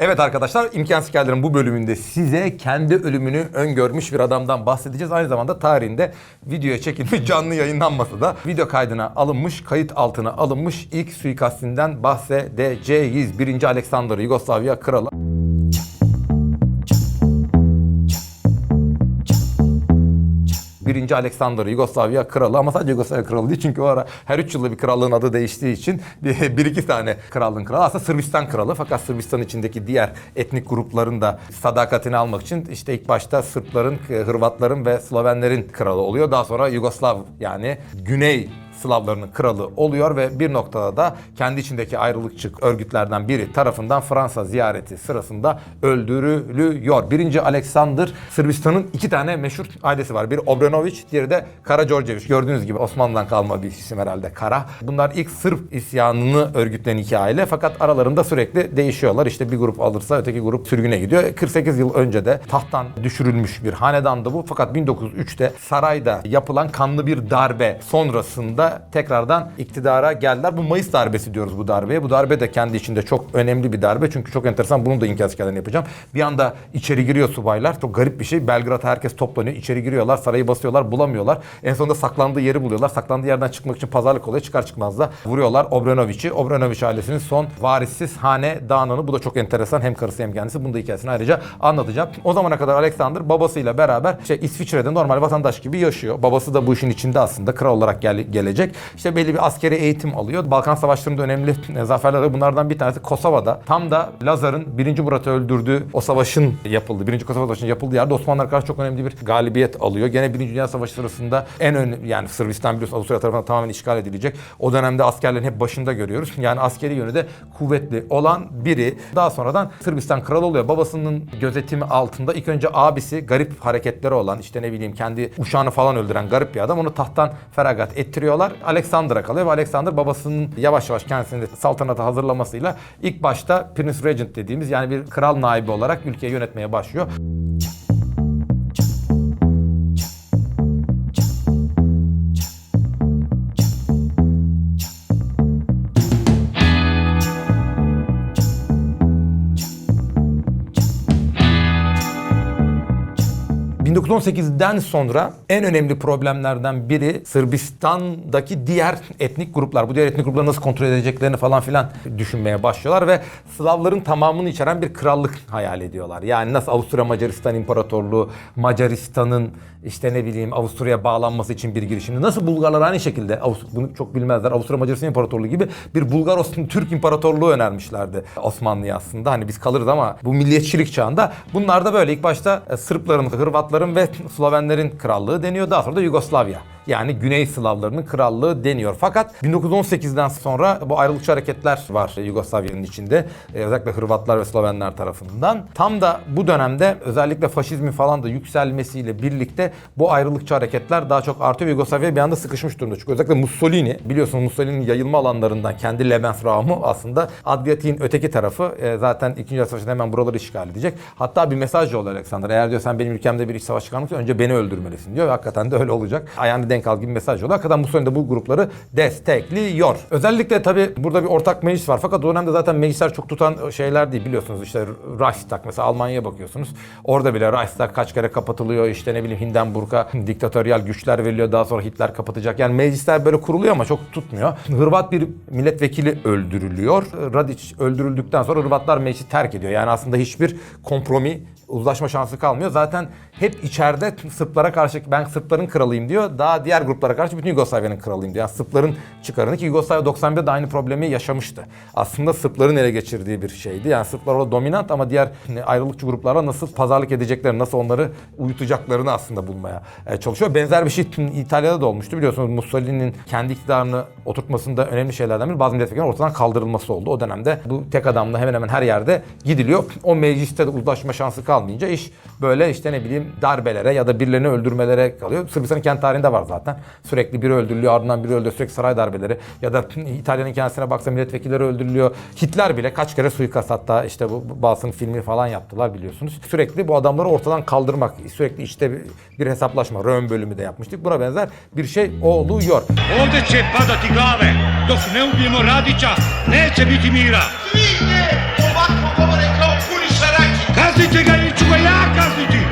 Evet arkadaşlar İmkansız Hikayelerin bu bölümünde size kendi ölümünü öngörmüş bir adamdan bahsedeceğiz. Aynı zamanda tarihinde videoya çekilmiş canlı yayınlanmasa da video kaydına alınmış, kayıt altına alınmış ilk suikastinden bahsedeceğiz. Birinci Alexander Yugoslavya kralı. Birinci Alexander Yugoslavya kralı ama sadece Yugoslavya kralı değil. Çünkü o ara her üç yılda bir krallığın adı değiştiği için bir iki tane krallığın kralı. Aslında Sırbistan kralı. Fakat Sırbistan içindeki diğer etnik grupların da sadakatini almak için işte ilk başta Sırpların, Hırvatların ve Slovenlerin kralı oluyor. Daha sonra Yugoslav yani Güney Slavlarının kralı oluyor ve bir noktada da kendi içindeki ayrılıkçı örgütlerden biri tarafından Fransa ziyareti sırasında öldürülüyor. Birinci Alexander Sırbistan'ın iki tane meşhur ailesi var. Biri Obrenović, diğeri de Karađorđević. Gördüğünüz gibi Osmanlı'dan kalma bir isim herhalde Kara. Bunlar ilk Sırp isyanını örgütleyen iki aile fakat aralarında sürekli değişiyorlar. İşte bir grup alırsa öteki grup sürgüne gidiyor. 48 yıl önce de tahttan düşürülmüş bir hanedandı bu. Fakat 1903'te sarayda yapılan kanlı bir darbe sonrasında tekrardan iktidara geldiler. Bu Mayıs darbesi diyoruz bu darbeye. Bu darbe de kendi içinde çok önemli bir darbe. Çünkü çok enteresan. Bunun da hikayelerini yapacağım. Bir anda içeri giriyor subaylar. Çok garip bir şey. Belgrad'a herkes toplanıyor. İçeri giriyorlar. Sarayı basıyorlar. Bulamıyorlar. En sonunda saklandığı yeri buluyorlar. Saklandığı yerden çıkmak için pazarlık oluyor. Çıkar çıkmaz da vuruyorlar Obrenović'i. Obrenović ailesinin son varissiz hanedanını. Bu da çok enteresan. Hem karısı hem kendisi. Bunu da hikayesini ayrıca anlatacağım. O zamana kadar Alexander babasıyla beraber şey İsviçre'de normal vatandaş gibi yaşıyor. Babası da bu işin içinde aslında kral olarak gel- gelecek. İşte belli bir askeri eğitim alıyor. Balkan Savaşları'nda önemli e, zaferler. Bunlardan bir tanesi Kosova'da. Tam da Lazar'ın 1. Murat'ı öldürdüğü o savaşın yapıldığı, 1. Kosova Savaşı'nın yapıldığı yerde Osmanlılar karşı çok önemli bir galibiyet alıyor. Gene 1. Dünya Savaşı sırasında en önemli yani Sırbistan biliyorsun Avusturya tarafından tamamen işgal edilecek. O dönemde askerlerin hep başında görüyoruz. Yani askeri yönü de kuvvetli olan biri. Daha sonradan Sırbistan kralı oluyor. Babasının gözetimi altında ilk önce abisi garip hareketleri olan işte ne bileyim kendi uşağını falan öldüren garip bir adam. Onu tahttan feragat ettiriyorlar. Alexander'a kalıyor ve Alexander babasının yavaş yavaş kendisini saltanata hazırlamasıyla ilk başta Prince Regent dediğimiz yani bir kral naibi olarak ülkeyi yönetmeye başlıyor. 1918'den sonra en önemli problemlerden biri Sırbistan'daki diğer etnik gruplar. Bu diğer etnik grupları nasıl kontrol edeceklerini falan filan düşünmeye başlıyorlar ve Slavların tamamını içeren bir krallık hayal ediyorlar. Yani nasıl Avusturya Macaristan İmparatorluğu, Macaristan'ın işte ne bileyim Avusturya'ya bağlanması için bir girişimdi. Nasıl Bulgarlar aynı şekilde bunu çok bilmezler. Avusturya Macaristan İmparatorluğu gibi bir Bulgar Türk İmparatorluğu önermişlerdi Osmanlı'ya aslında. Hani biz kalırız ama bu milliyetçilik çağında bunlar da böyle ilk başta e, Sırpların, Hırvatların ve Slovenlerin krallığı deniyor. Daha sonra da Yugoslavya. Yani Güney Slavlarının krallığı deniyor. Fakat 1918'den sonra bu ayrılıkçı hareketler var Yugoslavya'nın içinde. Ee, özellikle Hırvatlar ve Slovenler tarafından. Tam da bu dönemde özellikle faşizmin falan da yükselmesiyle birlikte bu ayrılıkçı hareketler daha çok artıyor. Yugoslavya bir anda sıkışmış durumda. Çünkü özellikle Mussolini biliyorsunuz Mussolini'nin yayılma alanlarından kendi Lebensraum'u aslında Adriyatik'in öteki tarafı e, zaten 2. Dünya Savaşı'nda hemen buraları işgal edecek. Hatta bir mesaj yolluyor Alexander. Eğer diyor sen benim ülkemde bir iç savaş çıkarmak önce beni öldürmelisin diyor. Hakikaten de öyle olacak. Ayağını denk al gibi mesaj yolluyor. Hakikaten Mussolini de bu grupları destekliyor. Özellikle tabii burada bir ortak meclis var. Fakat o dönemde zaten meclisler çok tutan şeyler değil biliyorsunuz. İşte Reichstag mesela Almanya'ya bakıyorsunuz. Orada bile Reichstag kaç kere kapatılıyor. İşte ne bileyim Hindenburg'a diktatöryal güçler veriliyor. Daha sonra Hitler kapatacak. Yani meclisler böyle kuruluyor ama çok tutmuyor. Hırvat bir milletvekili öldürülüyor. Radic öldürüldükten sonra Hırvatlar meclisi terk ediyor. Yani aslında hiçbir kompromi uzlaşma şansı kalmıyor. Zaten hep içeride Sırplara karşı ben Sırpların kralıyım diyor. Daha diğer gruplara karşı bütün Yugoslavya'nın kralıyım diyor. Yani Sırpların çıkarını ki Yugoslavya 91'de de aynı problemi yaşamıştı. Aslında Sırpların ele geçirdiği bir şeydi. Yani Sırplar orada dominant ama diğer ayrılıkçı gruplarla nasıl pazarlık edeceklerini, nasıl onları uyutacaklarını aslında bulmaya e, çalışıyor. Benzer bir şey İtalya'da da olmuştu. Biliyorsunuz Mussolini'nin kendi iktidarını oturtmasında önemli şeylerden biri bazı milletvekillerinin ortadan kaldırılması oldu. O dönemde bu tek adamla hemen hemen her yerde gidiliyor. O mecliste de uzlaşma şansı kalmayınca iş böyle işte ne bileyim darbelere ya da birilerini öldürmelere kalıyor. Sırbistan'ın kendi tarihinde var zaten. Sürekli biri öldürülüyor ardından biri öldürülüyor. Sürekli saray darbeleri ya da İtalya'nın kendisine baksa milletvekilleri öldürülüyor. Hitler bile kaç kere suikast hatta işte bu Basın filmi falan yaptılar biliyorsunuz. Sürekli bu adamları ortadan kaldırmak, sürekli işte bir, bir hesaplaşma. Röhm bölümü de yapmıştık. Buna benzer bir şey oluyor. Ovde će padati glave, dok ne ubijemo Radića, neće biti mira. Svi ne ovako govore kao Kastici gel çuya kastici. Tabii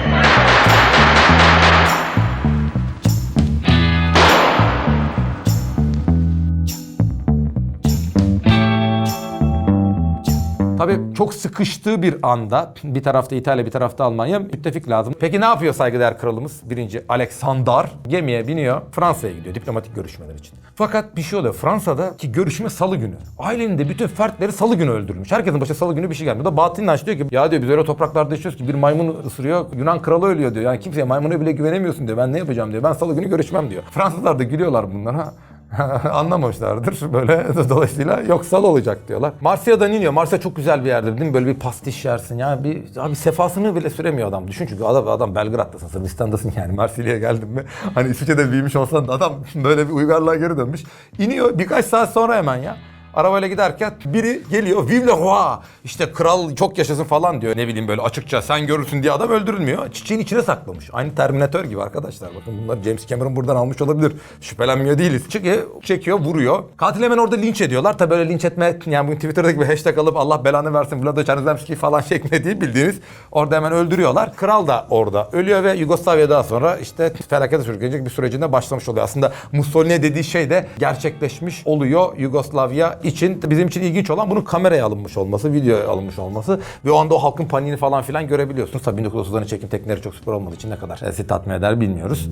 çok sıkıştığı bir anda bir tarafta İtalya bir tarafta Almanya müttefik lazım. Peki ne yapıyor saygıdeğer kralımız? Birinci Alexander gemiye biniyor Fransa'ya gidiyor diplomatik görüşmeler için. Fakat bir şey oluyor Fransa'da ki görüşme salı günü. Ailenin de bütün fertleri salı günü öldürülmüş. Herkesin başına salı günü bir şey gelmiyor. Da Bahattin diyor ki ya diyor biz öyle topraklarda yaşıyoruz ki bir maymun ısırıyor Yunan kralı ölüyor diyor. Yani kimseye maymuna bile güvenemiyorsun diyor. Ben ne yapacağım diyor. Ben salı günü görüşmem diyor. Fransızlar da gülüyorlar bunlara. Anlamamışlardır böyle. Dolayısıyla yok sal olacak diyorlar. Marsilya'dan iniyor. Marsilya çok güzel bir yerdir değil mi? Böyle bir pastiş yersin. Ya bir abi sefasını bile süremiyor adam. Düşün çünkü adam, adam Belgrad'dasın, Sırbistan'dasın yani. Marsilya'ya geldin mi? Hani İsviçre'de büyümüş olsan da adam böyle bir uygarlığa geri dönmüş. İniyor birkaç saat sonra hemen ya. Arabayla giderken biri geliyor. Vive roi. İşte kral çok yaşasın falan diyor. Ne bileyim böyle açıkça sen görürsün diye adam öldürülmüyor. Çiçeğin içine saklamış. Aynı Terminator gibi arkadaşlar. Bakın bunlar James Cameron buradan almış olabilir. Şüphelenmiyor değiliz. Çekiyor, çekiyor, vuruyor. Katil hemen orada linç ediyorlar. Tabi böyle linç etme yani bugün Twitter'daki bir hashtag alıp Allah belanı versin Vlado Çarnozemski falan şeklinde bildiğiniz. Orada hemen öldürüyorlar. Kral da orada ölüyor ve Yugoslavya daha sonra işte felakete sürükleyecek bir sürecinde başlamış oluyor. Aslında Mussolini dediği şey de gerçekleşmiş oluyor Yugoslavya için. Bizim için ilginç olan bunun kameraya alınmış olması, videoya alınmış olması ve o anda o halkın paniğini falan filan görebiliyorsunuz. Tabii 1930'ların çekim teknikleri çok süper olmadığı için ne kadar sizi tatmin eder bilmiyoruz.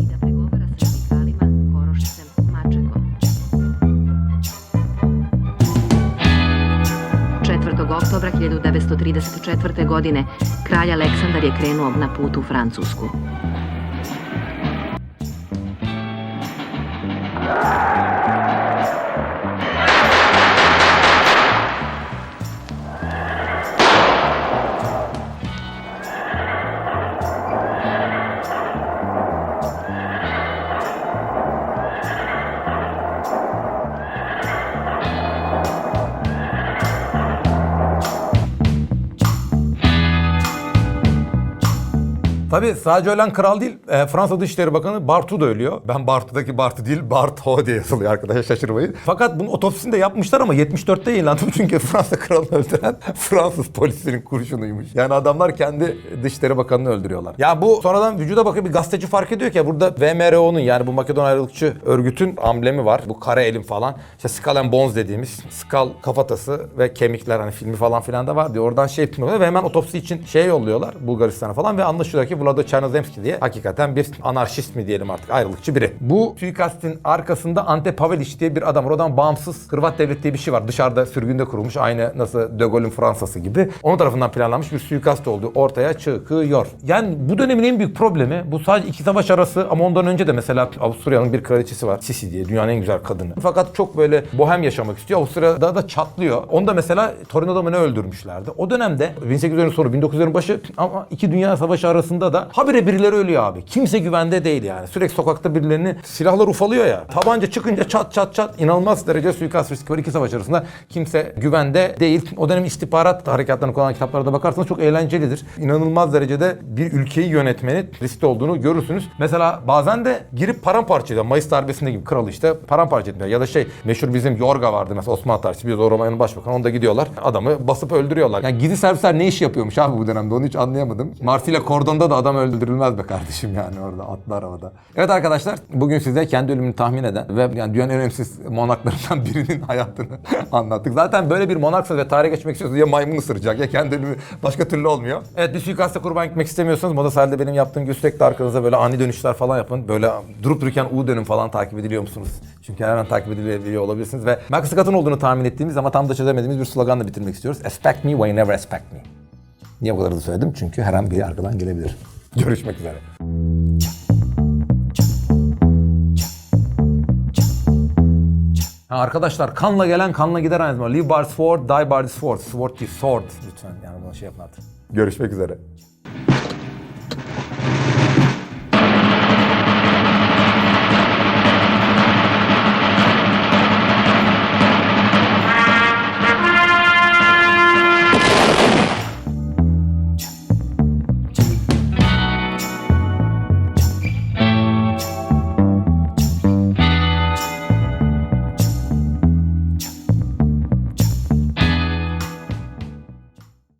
i da pregovara sa radikalima Korošcem Mačekom. 4. oktobra 1934. godine kralj Aleksandar je krenuo na put u Francusku. Tabii sadece ölen kral değil, e, Fransa Dışişleri Bakanı Bartu da ölüyor. Ben Bartu'daki Bartu değil, Barto diye yazılıyor arkadaşlar şaşırmayın. Fakat bunun otopsisini de yapmışlar ama 74'te yayınlandı çünkü Fransa kralını öldüren Fransız polisinin kurşunuymuş. Yani adamlar kendi Dışişleri Bakanı'nı öldürüyorlar. Ya bu sonradan vücuda bakıyor bir gazeteci fark ediyor ki burada VMRO'nun yani bu Makedon ayrılıkçı örgütün amblemi var. Bu kara elim falan. İşte Skull and Bones dediğimiz skull kafatası ve kemikler hani filmi falan filan da var diyor. Oradan şey yapıyorlar ve hemen otopsi için şey yolluyorlar Bulgaristan'a falan ve anlaşılıyor ki Vlado Çernozemski diye hakikaten bir anarşist mi diyelim artık ayrılıkçı biri. Bu suikastin arkasında Ante Pavelic diye bir adam var. Oradan bağımsız Hırvat devlet diye bir şey var. Dışarıda sürgünde kurulmuş aynı nasıl De Gaulle'ün Fransa'sı gibi. Onun tarafından planlanmış bir suikast olduğu ortaya çıkıyor. Yani bu dönemin en büyük problemi bu sadece iki savaş arası ama ondan önce de mesela Avusturya'nın bir kraliçesi var. Sisi diye dünyanın en güzel kadını. Fakat çok böyle bohem yaşamak istiyor. Avusturya'da da çatlıyor. Onda mesela Torino'da mı ne öldürmüşlerdi. O dönemde 1800'lerin sonu 1900'lerin başı ama iki dünya savaşı arasında da habire birileri ölüyor abi. Kimse güvende değil yani. Sürekli sokakta birilerini silahlar ufalıyor ya. Tabanca çıkınca çat çat çat inanılmaz derece suikast riski var. İki savaş arasında kimse güvende değil. O dönem istihbarat harekatlarını kullanan kitaplara da bakarsanız çok eğlencelidir. İnanılmaz derecede bir ülkeyi yönetmenin riskli olduğunu görürsünüz. Mesela bazen de girip paramparça ediyor. Mayıs darbesinde gibi kralı işte paramparça ediyor. Ya da şey meşhur bizim Yorga vardı mesela Osmanlı tarihçisi. Bir Romanya'nın başbakanı. Onda gidiyorlar. Adamı basıp öldürüyorlar. Yani gizli servisler ne iş yapıyormuş abi bu dönemde onu hiç anlayamadım. Marsilya Kordon'da da adam öldürülmez be kardeşim yani orada atlı arabada. Evet arkadaşlar bugün size kendi ölümünü tahmin eden ve yani dünyanın önemsiz monarklarından birinin hayatını anlattık. Zaten böyle bir monarksa ve tarihe geçmek istiyorsanız ya maymun ısıracak ya kendi ölümü başka türlü olmuyor. Evet bir suikaste kurban gitmek istemiyorsanız Moda Sahil'de benim yaptığım gibi sürekli arkanıza böyle ani dönüşler falan yapın. Böyle durup dururken U dönüm falan takip ediliyor musunuz? Çünkü her an takip edilebiliyor olabilirsiniz ve Max Scott'ın olduğunu tahmin ettiğimiz ama tam da çözemediğimiz bir sloganla bitirmek istiyoruz. Expect me when you never expect me. Niye bu kadar hızlı söyledim? Çünkü her an biri arkadan gelebilir. Görüşmek üzere. Ha arkadaşlar kanla gelen kanla gider aynı zamanda. Live by sword, die by sword. Sword değil, sword. Lütfen yani bunu şey yapın artık. Görüşmek üzere.